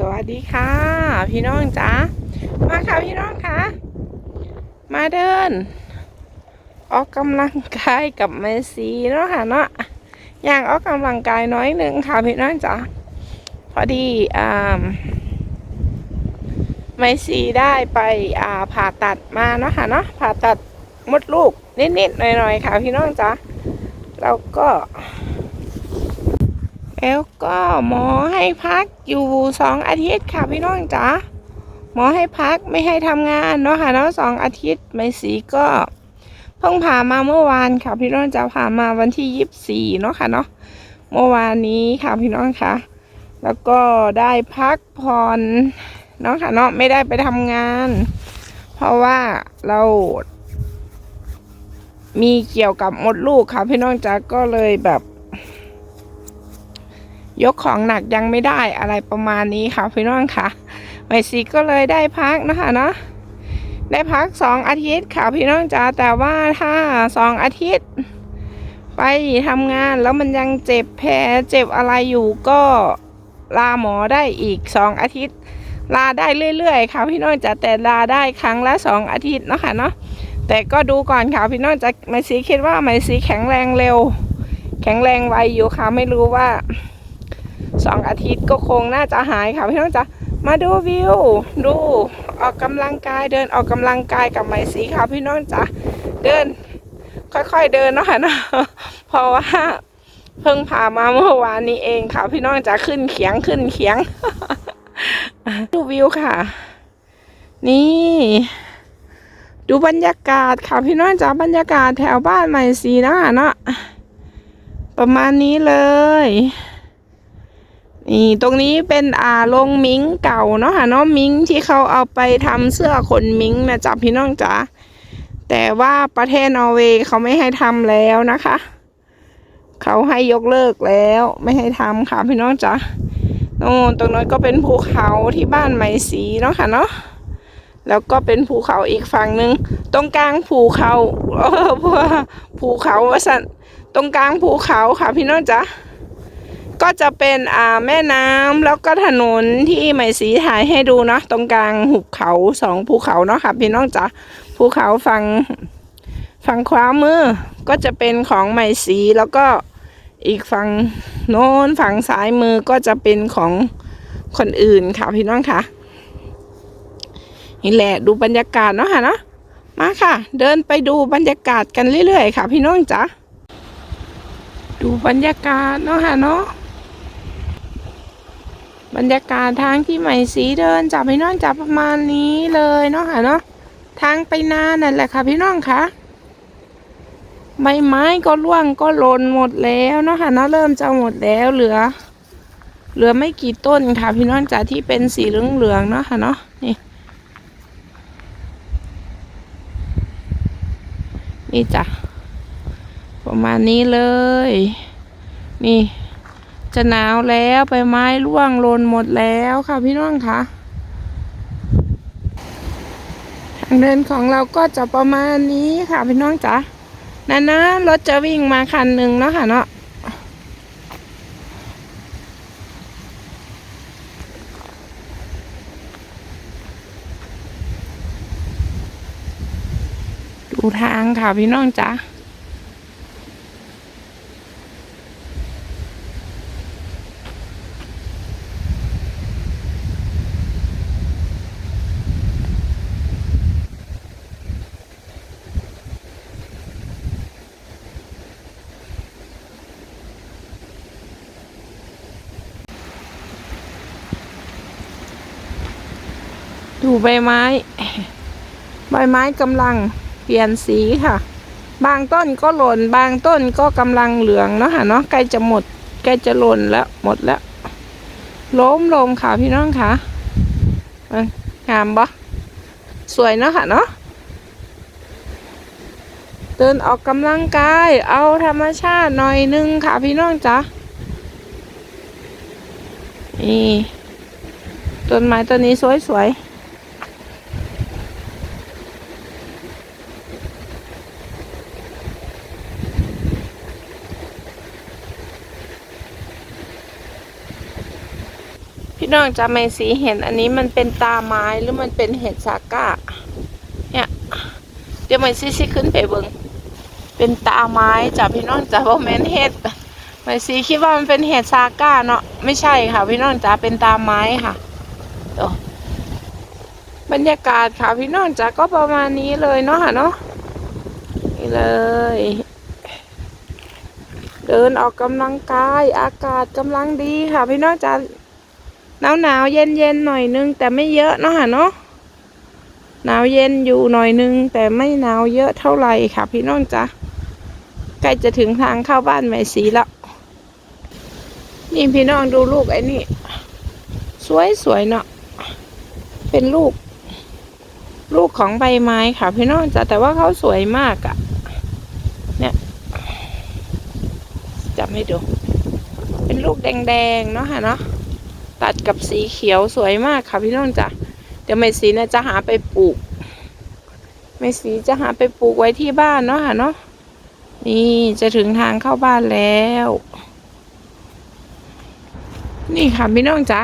สวัสดีค่ะ พี่น้องจ๋ามาค่ะพี่น้องค่ะ มาเดิน ออกกำลังกายกับเมซีเนาะค่ะเนาะอย่างออกกำลังกายน้อยหนึ่งค่ะพี่น้องจ๋าพอดีอ่าเมซีได้ไปอ่าผ่าตัดมาเนาะค่ะเนาะผ่าตัดมดลูกนิดๆหน่อยๆค่ะพี่น้องจ๋าแล้วก็ แล้วก็หมอให้พักอยู่สองอาทิตย์ค่ะพี่น้องจ๋าหมอให้พักไม่ให้ทำงานเนาะค่ะเนาะสองอาทิตย์ไม่สีก็เพิ่งผ่ามาเมื่อวานค่ะพี่น้องจ๋าผ่ามาวันที่ยี่สิบสี่เนาะค่ะเนาะเมื่อวานนี้ค่ะพี่น้องค่ะ แล้วก็ได้พักผ่อนเนาะค่ะเนาะไม่ได้ไปทำงาน เพราะว่าเรา มีเกี่ยวกับมดลูกค่ะพี่น้องจ๋าก็เลยแบบ ยกของหนักยังไม่ได้อะไรประมาณนี้ค่ะพี่น้องค่ะไมซีก็เลยได้พักนะคะเนาะได้พักสองอาทิตย์ค่ะพี่น้องจ๋าแต่ว่าถ้าสองอาทิตย์ ไปทำงานแล้วมันยังเจ็บแผลเจ็บอะไรอยู่ก็ลาหมอได้อีกสองอาทิตย์ ลาได้เรื่อยๆค่ะพี่น้องจ๋าแต่ลาได้ครั้งละสองอาทิตย์นะคะเนาะแต่ก็ดูก่อนค่ะพี่น้องจ๋าไมซีคิดว่าไมซีแข็งแรงเร็ว แข็งแรงไวอยู่ค่ะไม่รู้ว่า สองอาทิตย์ก็คงน่าจะหายค่ะพี่น้องจ๋ามาดูวิว ดูออกกำลังกายเดินออกกำลังกายกับไหมสีค่ะพี่น้องจ๋าเดิน ค่อยๆเดินเนาะค่ะเนาะเพราะว่าเพิ่งผ่ามาเมื่อวานนี้เองค่ะ พี่น้องจ๋าขึ้นเขียงขึ้นเขียง ดูวิวค่ะ นี่ ดูบรรยากาศค่ะพี่น้องจ๋าบรรยากาศแถวบ้านใหม่สีนะคะเนาะประมาณนี้เลย นี่ตรงนี้เป็นอ่าโรงมิงเก่าเนาะค่ะเนาะมิงที่เขาเอาไปทำเสื้อขนมิงนะจ๊ะพี่น้องจ๋าแต่ว่าประเทศนอร์เวย์เขาไม่ให้ทำแล้วนะคะ เขาให้ยกเลิกแล้วไม่ให้ทำค่ะพี่น้องจ๋าโน่นตรงนั้นก็เป็นภูเขาที่บ้านไหมสีเนาะค่ะเนาะแล้วก็เป็นภูเขาอีกฝั่งหนึ่งตรงกลางภูเขาเออภูเขาว่าสันตรงกลางภูเขาค่ะพี่น้องจ๋า ก็จะเป็นอ่าแม่น้ำแล้วก็ถนนที่ไหมสีถ่ายให้ดูเนาะตรงกลางหุบเขาสองภูเขาเนาะค่ะพี่น้องจ๋าภูเขาฝั่งฝั่งขวามือก็จะเป็นของไหมสีแล้วก็อีกฝั่งโน้นฝั่งซ้ายมือก็จะเป็นของคนอื่นค่ะพี่น้องค่ะนี่แหละดูบรรยากาศเนาะค่ะเนาะมาค่ะ เดินไปดูบรรยากาศกันเรื่อยๆค่ะ พี่น้องจ๋าดูบรรยากาศเนาะค่ะเนาะ บรรยากาศทางที่ใหม่สีเดินจับพี่น้องจับประมาณนี้เลยเนาะค่ะเนาะทางไปนานั่นแหละค่ะ พี่น้องค่ะใบไม้ก็ร่วงก็หล่นหมดแล้วเนาะค่ะเนาะเริ่มจะหมดแล้วเหลือ เหลือไม่กี่ต้นค่ะ พี่น้องจ๋าที่เป็นสีเหลืองๆเนาะค่ะเนาะนี่นี่จ้ะประมาณนี้เลย นี่ จะหนาวแล้วใบไม้ร่วงหล่นหมดแล้วค่ะพี่น้องคะทางเดินของเราก็จะประมาณนี้ค่ะพี่น้องจ๋านั่นนะรถจะวิ่งมาคันหนึ่งเนาะค่ะเนาะดูทางค่ะพี่น้องจ๋า ดูใบไม้ ใบไม้กำลังเปลี่ยนสีค่ะ บางต้นก็หล่น บางต้นก็กำลังเหลืองเนาะค่ะเนาะใกล้จะหมดใกล้จะหล่นแล้วหมดแล้วล้มลงค่ะพี่น้องค่ะงามบ่สวยเนาะค่ะเนาะเดินออกกำลังกาย เอาธรรมชาติหน่อยนึงค่ะพี่น้องจ๋านี่ต้นไม้ต้นนี้สวยๆ พี่น้องจะไม่สีเห็นอันนี้มันเป็นตาไม้หรือมันเป็นเห็ดซาก้าเนี่ย เดี๋ยวไม่ซีซีขึ้นไปเบิงเป็นตาไม้จ้ะพี่น้องจ้ะว่าแม่นเห็ดไม่ซีคิดว่ามันเป็นเห็ดซาก้าเนาะไม่ใช่ค่ะ พี่น้องจ้ะเป็นตาไม้ค่ะโตบรรยากาศค่ะพี่น้องจ้ะก็ประมาณนี้เลยเนาะค่ะเนาะนี่เลย เดินออกกำลังกายอากาศกำลังดีค่ะ พี่น้องจ้ะ หนาวหนาวเย็นเย็นหน่อยนึงแต่ไม่เยอะเนาะค่ะเนาะหนาวเย็นอยู่หน่อยนึง แต่ไม่หนาวเยอะเท่าไหร่ค่ะ พี่น้องจ้ะใกล้จะถึงทางเข้าบ้านแม่สีแล้วนี่พี่น้องดูลูกไอ้นี่ สวยสวยเนาะเป็นลูก ลูกของใบไม้ค่ะ พี่น้องจ้ะแต่ว่าเขาสวยมากอะจะไม่ดู เป็นลูกแดงๆเนาะค่ะเนาะ ตัดกับสีเขียวสวยมากค่ะพี่น้องจ้ะเดี๋ยวไม่สีนี่ยจะหาไปปลูก ไม่สีจะหาไปปลูกไว้ที่บ้านเนาะค่ะเนาะนี่จะถึงทางเข้าบ้านแล้ว นี่ค่ะพี่น้องจ้ะ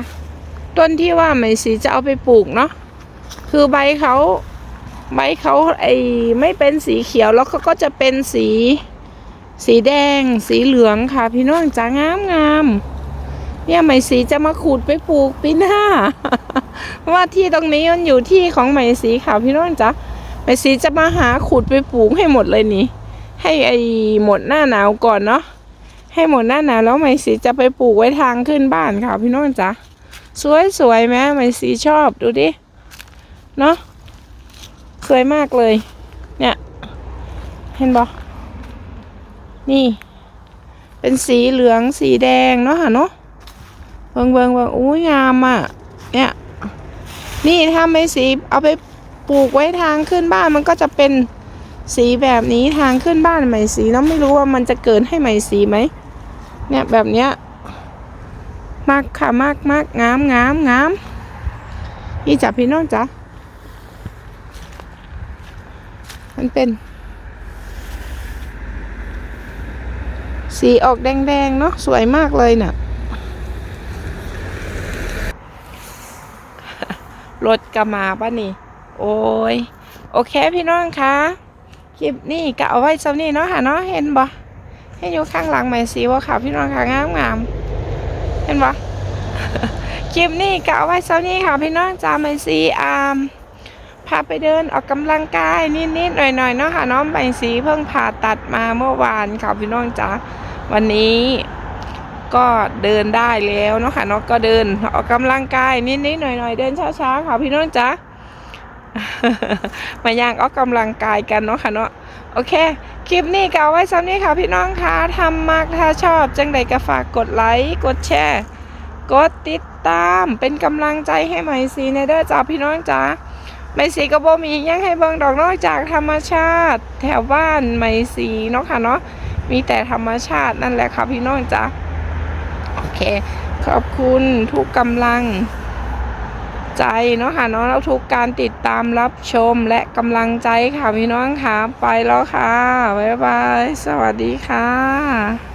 ต้นที่ว่าไม่สีจะเอาไปปลูกเนาะคือใบเขาใบเขาไอไม่เป็นสีเขียวแล้วเขาก็จะเป็นสี สีแดง สีเหลืองค่ะ พี่น้องจ๋างามงาม เนี่ยไหมสีจะมาขูดไปปลูกปีหน้า ว่าที่ตรงนี้มันอยู่ที่ของไหมสีค่ะพี่น้องจ๋าไหมสีจะมาหาขูดไปปลูกให้หมดเลยนี่ ให้ไอหมดหน้าหนาวก่อนเนาะให้หมดหน้าหนาวแล้วไหมสีจะไปปลูกไว้ทางขึ้นบ้านค่ะพี่น้องจ๋าสวยสวยไหมไหมสีชอบดูดิเนาะสวยมากเลย เนี่ย เห็นบอนี่ เป็นสีเหลืองสีแดงเนาะค่ะเนาะ เบิงเบิงเบิงอุ้ยงามอะ เนี่ย นี่ถ้าไม่สีเอาไปปลูกไว้ทางขึ้นบ้านมันก็จะเป็นสีแบบนี้ทางขึ้นบ้านใหม่สีแล้วไม่รู้ว่ามันจะเกิดให้ใหม่สีไหมเนี่ยแบบเนี้ยมากค่ะมากมากงามงามงามนี่จับพี่น้องจ้ะมันเป็น สีออกแดงๆเนาะสวยมากเลยเนะ่ะ รถกระมาป่ะนี่ โอ้ย โอเคพี่น้องคะคลิปนี้ก็เอาไว้สำนี้เนาะค่ะเนาะเห็นบ่ให้อยู่ข้างหลังใหม่สีว่าค่ะพี่น้องค่ะงามงามๆเห็นบ่คลิปนี้ก็เอาไว้สำนี้ค่ะพี่น้องจาใหม่สีอามพาไปเดินออกกำลังกายนิดๆหน่อยๆเนาะค่ะน้องใบสีเพิ่งผ่าตัดมาเมื่อวานค่ะพี่น้องจ๋าวันนี้ ก็เดินได้แล้วเนาะค่ะเนาะก็เดินออกกำลังกายนิดๆหน่อยๆเดินช้าๆค่ะพี่น้องจ๊ะมาย่างออกกำลังกายกันเนาะค่ะเนาะโอเค คลิปนี้ก็เอาไว้ซ้ำนี้ค่ะพี่น้องค่ะทำมากถ้าชอบ จังใดก็ฝากกดไลค์กดแชร์ กดติดตามเป็นกำลังใจให้ไหมซีในเด้อจ้าพี่น้องจ้าไหมซีก็บ่มียังให้เบิ่งดอกนอกจากธรรมชาติ แถวบ้านไหมซีเนาะค่ะเนาะมีแต่ธรรมชาตินั่นแหละค่ะพี่น้องจ๊ะ เค ขอบคุณทุกกำลังใจเนาะค่ะเนาะแล้วทุกการติดตามรับชมและกำลังใจค่ะพี่น้องค่ะ ไปแล้วค่ะ บ๊ายบาย สวัสดีค่ะ